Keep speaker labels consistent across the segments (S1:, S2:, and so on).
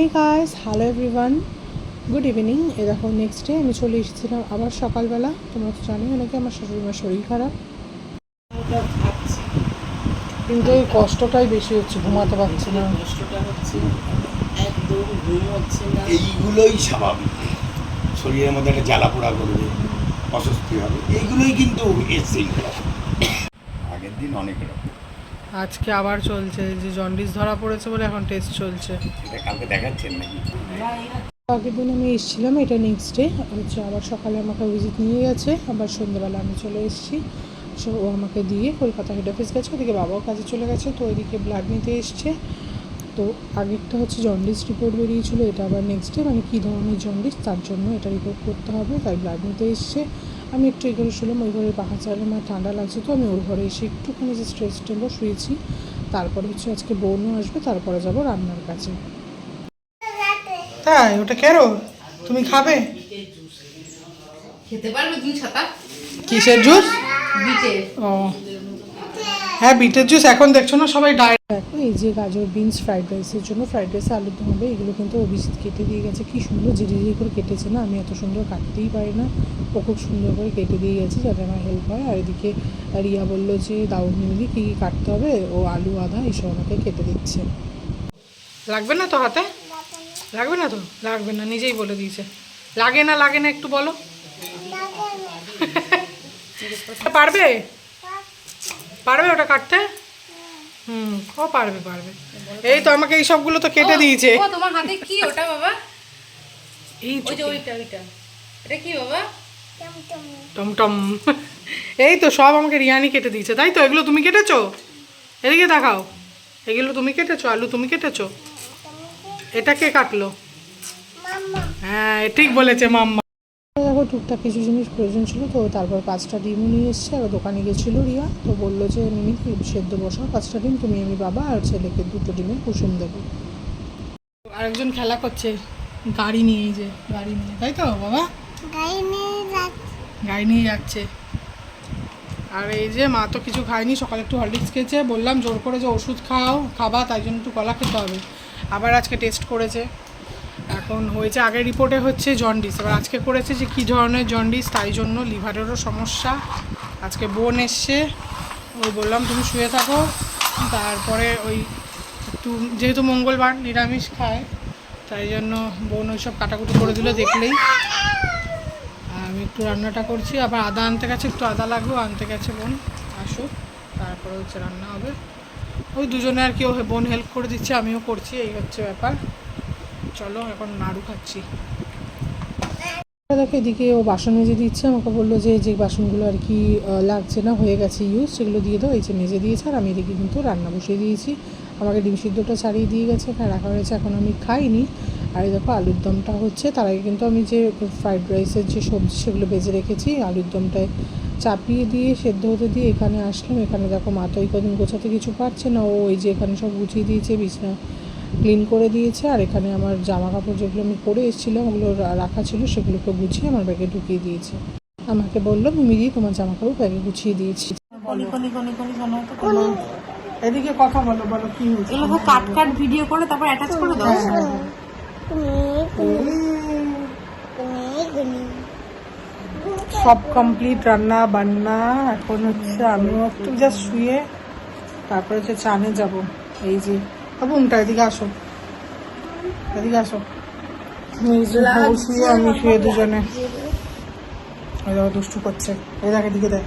S1: Hi guys hello everyone good evening এ দেখো next day আমি চলে এসেছিলাম আবার সকালবেলা। তোমরা তো জানোই অনেকে আমার শাশুড়িমার শরীর খারাপ। কিন্তু এই কষ্টটাই বেশি হচ্ছে ঘুমাতে পারছি না।
S2: কষ্টটা হচ্ছে একদম ঘুম হচ্ছে না।
S3: এইগুলোই স্বাভাবিক। শরীরের মধ্যে একটা জ্বালা পোড়া করবে অস্বস্তি হবে। এইগুলোই কিন্তু এসছেই আগের দিন অনেক রকম
S1: আজকে আবার চলছে যে জন্ডিস ধরা পড়েছে বলে এখন টেস্ট চলছে।
S3: এটা কালকে দেখাচ্ছেন নাকি?
S1: আগের দিন আমি এসেছিলাম এটা নেক্সট ডে হচ্ছে আবার সকালে আমাকে ভিজিট নিয়ে গেছে আবার সন্ধ্যেবেলা আমি চলে এসেছি। সো ও আমাকে দিয়ে কলকাতা হেড অফিস গেছে ওদিকে বাবাও কাজে চলে গেছে তো ওইদিকে ব্লাড নিতে এসছে। তো আগেরটা হচ্ছে জন্ডিস রিপোর্ট বেরিয়েছিল এটা আবার নেক্সট ডে মানে কী ধরনের জন্ডিস তার জন্য এটা রিপোর্ট করতে হবে তাই ব্লাড নিতে এসছে। আমি একটু এই ঘরে শুলাম ওই ঘরে পাখা চালে আমার ঠান্ডা লাগছে তো আমি ওর ঘরে এসে একটুখানি যে স্ট্রেস টেম্বো শুয়েছি। তারপরে হচ্ছে আজকে বোনও আসবে তারপরে যাব রান্নার কাছে তাই? ওটা কেরো তুমি খাবে?
S2: খেতে পারবে তুমি ছাতা?
S1: কিসের জুস?
S2: বিটে
S1: ও। হ্যাঁ বিটের জুস এখন দেখছ না সবাই ডায়েট এই যে গাজর বিনস ফ্রাইড রাইসের জন্য ফ্রাইড রাইসে আলুর দম হবে এগুলো কিন্তু অভিজিৎ কেটে দিয়ে গেছে। কী সুন্দর জিরি জিরি করে কেটেছে না? আমি এত সুন্দর কাটতেই পারি না। ও খুব সুন্দর করে কেটে দিয়ে গেছে যাতে আমার হেল্প হয়। আর এদিকে রিয়া বলল যে দাও মিলি কী কী কাটতে হবে? ও আলু আদা এইসব আমাকে কেটে দিচ্ছে। লাগবে না তো হাতে? লাগবে না তো? লাগবে না নিজেই বলে দিয়েছে। লাগে না লাগে না একটু বলো। পারবে? পারবে ওটা কাটতে? হুম ও পারবে পারবে। এই তো আমাকে এই সবগুলো তো কেটে দিয়েছে।
S2: ও তোমার হাতে কি ওটা বাবা?
S1: এই
S2: ওই যে ওইটা ওইটা। এটা কি বাবা?
S1: টমটম। এই তো সব আমাকে রিয়ানি কেটে দিয়েছে তাই তো? এগুলো তুমি কেটেছো? এদিকে দেখাও। এগুলো তুমি কেটেছো? আলু তুমি কেটেছো? এটা কে কাটলো? হ্যাঁ ঠিক বলেছে মাম্মা। দেখো টুকটাক কিছু জিনিস প্রয়োজন ছিল তো তারপর পাঁচটা ডিমও নিয়ে এসছে। আর দোকানে গেছিল রিয়া তো বলল যে মিমি সেদ্ধ বসাও পাঁচটা ডিম তুমি আমি বাবা আর ছেলেকে দুটো ডিমের কুসুম দেবো। আরেকজন খেলা করছে গাড়ি নিয়ে যে গাড়ি নিয়ে। তাই তো বাবা? গাড়ি নিয়ে যাচ্ছে। আর এই যে মা তো কিছু খায়নি সকালে একটু হরলিক্স খেয়েছে। বললাম জোর করে যে ওষুধ খাও খাবা তাই জন্য একটু কলা খেতে হবে। আবার আজকে টেস্ট করেছে। এখন হয়েছে, আগের রিপোর্টে হচ্ছে জন্ডিস এবার আজকে করেছে যে কী ধরনের জন্ডিস তাই জন্য লিভারেরও সমস্যা। আজকে বোন এসছে, ওই বললাম, তুমি শুয়ে থাকো। তারপরে ওই একটু, যেহেতু মঙ্গলবার নিরামিষ খায়, তাই জন্য বোন ওই সব কাটাকুটি করে দিল দেখলেই। আমি একটু রান্নাটা করছি, আবার আদা আনতে গেছে, একটু আদা লাগবে আনতে গেছে বোন, আসুক, তারপরে হচ্ছে রান্না হবে। ওই দুজনে আর কি ও বোন হেল্প করে দিচ্ছে, আমিও করছি, এই হচ্ছে ব্যাপার। চলো এখন নাড়ু খাচ্ছি। দেখো এদিকে ও বাসন মেজে দিচ্ছে, আমাকে বলল যে যে বাসনগুলো আর কি লাগছে না, হয়ে গেছে ইউজ সেগুলো দিয়ে দাও, এই যে মেজে দিয়েছে, আর আমি এদিকে কিন্তু রান্না বসিয়ে দিয়েছি। আমাকে ডিম সিদ্ধটা ছাড়িয়ে দিয়ে গেছে এখানে রাখা হয়েছে, এখন আমি খাইনি। আর এই দেখো, আলুর দমটা হচ্ছে, তার আগে কিন্তু আমি যে ফ্রাইড রাইসের যে সবজি, সেগুলো বেজে রেখেছি, আলুর দমটায় চাপিয়ে দিয়ে, সেদ্ধ হতে দিয়ে এখানে আসলাম। এখানে দেখো মা তো এই কদিন গোছাতে কিছু পারছে না, ও ওই যে এখানে সব গুছিয়ে দিয়েছে, বিছনা ক্লিন করে দিয়েছে আর এখানে আমার জামা কাপড় যেগুলো আমি পরে এসেছিলাম ওগুলো রাখা ছিল সেগুলোকে গুছিয়ে আমার ব্যাগে ঢুকিয়ে দিয়েছে। আমাকে বলল মিমি দি তোমার জামা কাপড় ব্যাগে গুছিয়ে দিয়েছি। এদিকে কথা বলো বলো কি হয়েছে।
S2: এগুলো কাট কাট ভিডিও করে তারপর অ্যাটাচ করে দাও।
S1: সব কমপ্লিট রান্না বান্না এখন হচ্ছে আমিও একটু জাস্ট শুয়ে তারপরে হচ্ছে চানে যাব। এই যে বাবুমটা এদিকে আসো। এদিকে আসো। শুয়ে আমি শুয়ে দুজনে। দুষ্টু করছে। এই দেখ এদিকে দেখ।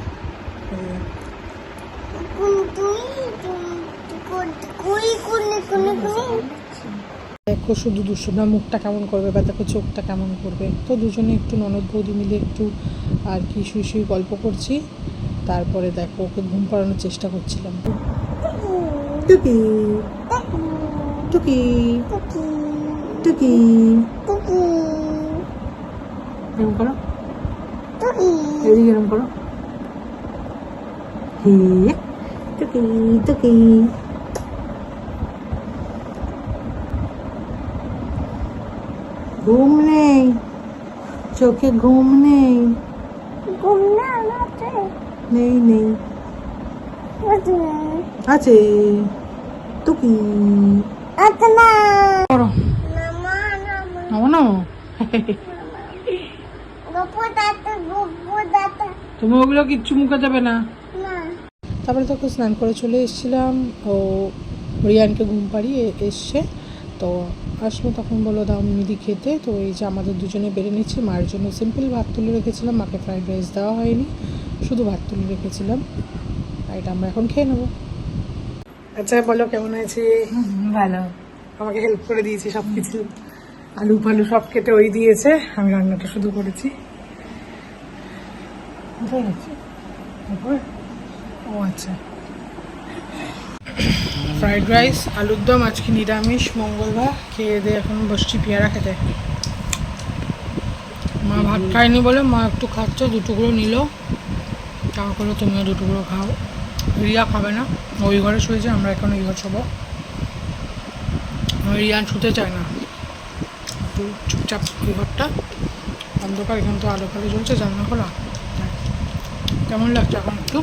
S1: দেখো। শুধু দুশো না মুখটা কেমন করবে? বা দেখো চোখটা কেমন করবে? তো দুজনে একটু ননদ বৌদি মিলে একটু আর কি শুয়ে শুয়ে গল্প করছি। তারপরে দেখো ওকে ঘুম পাড়ানোর চেষ্টা করছিলাম। টুকি টুকি এরকম করো এদিকে এরকম করো হে টুকি টুকি ঘুম নেই চোখে ঘুম নেই নেই নেই আছে টুকি তুমি ওগুলো কিচ্ছু মুখে দেবে না তারপরে তখন স্নান করে চলে এসেছিলাম ও রিয়ানকে ঘুম পাড়িয়ে এসছে তো আসলো তখন বলল দাও মিদি খেতে তো এই যে আমাদের দুজনে বেড়ে নিচ্ছি মায়ের জন্য সিম্পল ভাত তুলে রেখেছিলাম মাকে ফ্রাইড রাইস দেওয়া হয়নি শুধু ভাত তুলে রেখেছিলাম আর এটা আমরা এখন খেয়ে নেব আচ্ছা বলো কেমন আছে?
S2: ভালো।
S1: আমাকে হেল্প করে দিয়েছে সব কিছু আলু ফালু সব কেটে ওই দিয়েছে আমি রান্নাটা শুধু করেছি। ও আচ্ছা। ফ্রাইড রাইস আলুর দম আজকে নিরামিষ মঙ্গলবার। খেয়ে দিয়ে এখন বসছি পেয়ারা খেতে। মা ভাত খায়নি বলে মা একটু খাচ্ছে দুটুকরো নিল। তারপরে তুমিও দুটুকরো খাও। রিয়া খাবে না। ওই ঘরে শুয়েছে আমরা এখন ওই ঘর শোবো রিয়ান শুতে চায় না। একটু চুপচাপ ওই ঘরটা অন্ধকার এখান তো আলো ফালো জ্বলছে জানলা খোলা। তাই। কেমন লাগছে এখন একটু?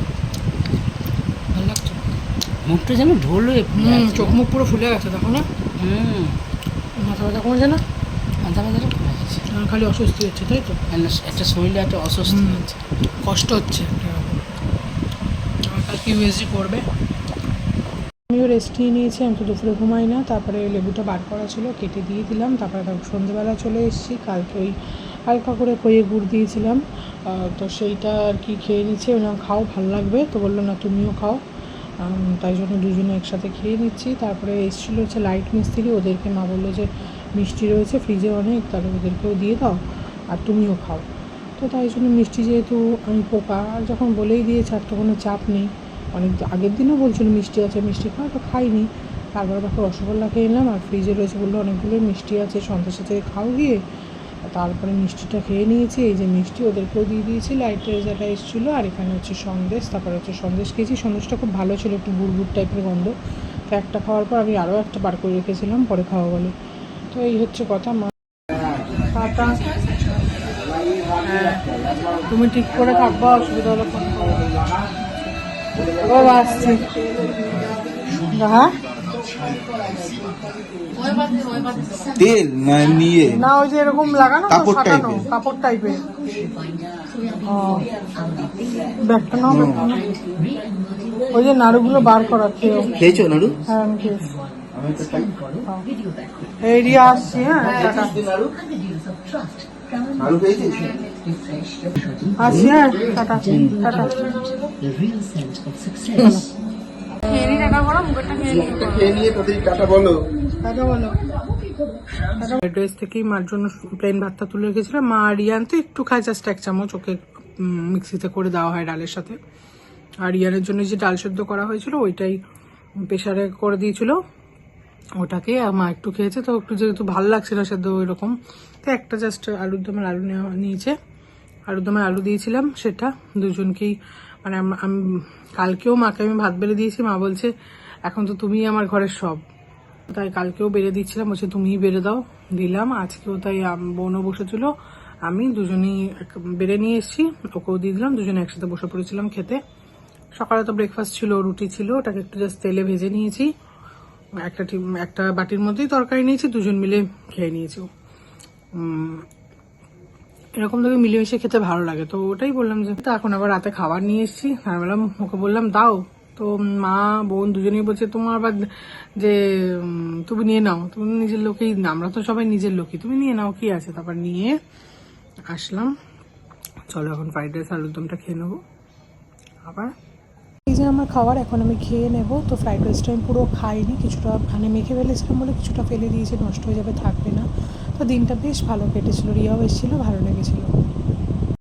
S1: ভালো লাগছে?
S2: মুখটা যেন ঢোল হয়ে
S1: হুম চোখ মুখ পুরো ফুলে গেছে দেখো না।
S2: হুম।
S1: মাথা ব্যথা কমেছে না?
S2: মাথা মাথাটা ফুলে গেছে।
S1: আর খালি অস্বস্তি হচ্ছে তাই তো?
S2: একটা শরীরে একটা অস্বস্তি হচ্ছে।
S1: কষ্ট হচ্ছে আমার কালকে ইউএসজি পড়বে আমিও রেস্ট নিয়ে নিয়েছি, আমি তো দুপুরে ঘুমাই না। তারপরে লেবুটা বার করা ছিল, কেটে দিয়ে দিলাম। তারপরে তারপর সন্ধেবেলা চলে এসেছি, কালকে ওই হালকা করে কয়ে গুড় দিয়েছিলাম। তো সেইটা আর কি খেয়ে নিচ্ছি ওনার খাও, ভালো লাগবে। তো বলল, না, তুমিও খাও। তাই জন্য দুজনে একসাথে খেয়ে নিচ্ছি। তারপরে এসেছিল হচ্ছে লাইট মিস্ত্রি, ওদেরকে মা বলল যে, মিষ্টি রয়েছে ফ্রিজে অনেক, তাহলে ওদেরকেও দিয়ে দাও, আর তুমিও খাও। তো তাই জন্য মিষ্টি যেহেতু আমি পোকা, আর যখন বলেই দিয়েছি, আর তো কোনো চাপ নেই। অনেক আগের দিনও বলছিল মিষ্টি আছে, মিষ্টি খাও, তো খাইনি। তারপরে দেখো রসগোল্লা খেয়ে নিলাম, আর ফ্রিজে রয়েছে বলল অনেকগুলো মিষ্টি আছে সন্ধ্যের সাথে খাও গিয়ে। তারপরে মিষ্টিটা খেয়ে নিয়েছি, এই যে মিষ্টি ওদেরকেও দিয়ে দিয়েছি লাইটের যেটা এসেছিল, আর এখানে হচ্ছে সন্দেশ, তারপরে হচ্ছে সন্দেশ খেয়েছি, সন্দেশটা খুব ভালো ছিল, একটু বুড়বুড় টাইপের গন্ধ। তো একটা খাওয়ার পর আমি আরও একটা বার করে রেখেছিলাম, পরে খাওয়া বলে। তো এই হচ্ছে কথা, মা। হ্যাঁ তুমি ঠিক করে থাকবা, অসুবিধা হলে ও আসছি। হ্যাঁ
S4: তেল না নিয়ে?
S1: না ওই যে এরকম লাগানো
S4: কাপড় type-এর।
S1: কাপড় টাইপের ব্যাগটা নাও ওই যে নাড়ুগুলো বার করা খেয়েও
S4: খেয়েছো নাড়ু?
S1: হ্যাঁ আমি খেয়েছি। এই রিয়া আসছি হ্যাঁ
S4: নাড়ু খেয়েছিস?
S1: আসছি টাটা টাটা।
S4: খেয়ে নিয়ে তাদের টাটা বলো?
S1: টাটা বলো। ফ্রাইড রাইস থেকেই মার জন্য প্লেন ভাতটা তুলে রেখেছিলাম মা আর রিয়ান তো একটু খায় জাস্ট এক চামচ ওকে মিক্সিতে করে দেওয়া হয় ডালের সাথে। আর রিয়ানের জন্য যে ডাল সেদ্ধ করা হয়েছিল ওইটাই প্রেশারে করে দিয়েছিল। ওটাকে মা একটু খেয়েছে তো একটু যেহেতু ভালো লাগছিল সেদ্ধ ওই রকম তো একটা জাস্ট আলুর দমের আলু নেওয়া নিয়েছে। আলুর দমের আলু দিয়েছিলাম, সেটা দুজনকেই। মানে আমি কালকেও মাকে আমি ভাত বেড়ে দিয়েছি, মা বলছে, এখন তো তুমিই আমার ঘরের সব। তাই কালকেও বেড়ে দিচ্ছিলাম, বলছে, তুমিই বেড়ে দাও। দিলাম, আজকেও তাই বোনও বসেছিল, আমি দুজনেই বেড়ে নিয়ে এসেছি, ওকেও দিয়ে দিলাম, দুজনে একসাথে বসে পড়েছিলাম খেতে। সকালে তো ব্রেকফাস্ট ছিল, রুটি ছিল, ওটাকে একটু জাস্ট তেলে ভেজে নিয়েছি। একটা একটা বাটির মধ্যেই তরকারি নিয়েছি, দুজন মিলে খেয়ে নিয়েছি। এরকম থেকে মিলেমিশে খেতে ভালো লাগে। তো ওটাই বললাম যে এখন আবার রাতে খাবার নিয়ে এসেছি। আমি বললাম, ওকে বললাম, দাও। তো মা, বোন দুজনেই বলছে, তোমার আবার যে তুমি নিয়ে নাও। তুমি নিজের লোকেই, আমরা তো সবাই নিজের লোকই। তুমি নিয়ে নাও, কি আছে? তারপর নিয়ে আসলাম। চলো এখন ফ্রাইড রাইস, আলুর দমটা খেয়ে নেব। আবার? এই যে আমার খাবার, এখন আমি খেয়ে নেব। তো ফ্রাইড রাইসটা আমি পুরো খাইনি। কিছুটা মানে মেখে ফেলেছিলাম বলে কিছুটা ফেলে দিয়েছি, নষ্ট হয়ে যাবে, থাকবে না। তো দিনটা বেশ ভালো কেটেছিল রিয়াও এসেছিল ভালো লেগেছিলো।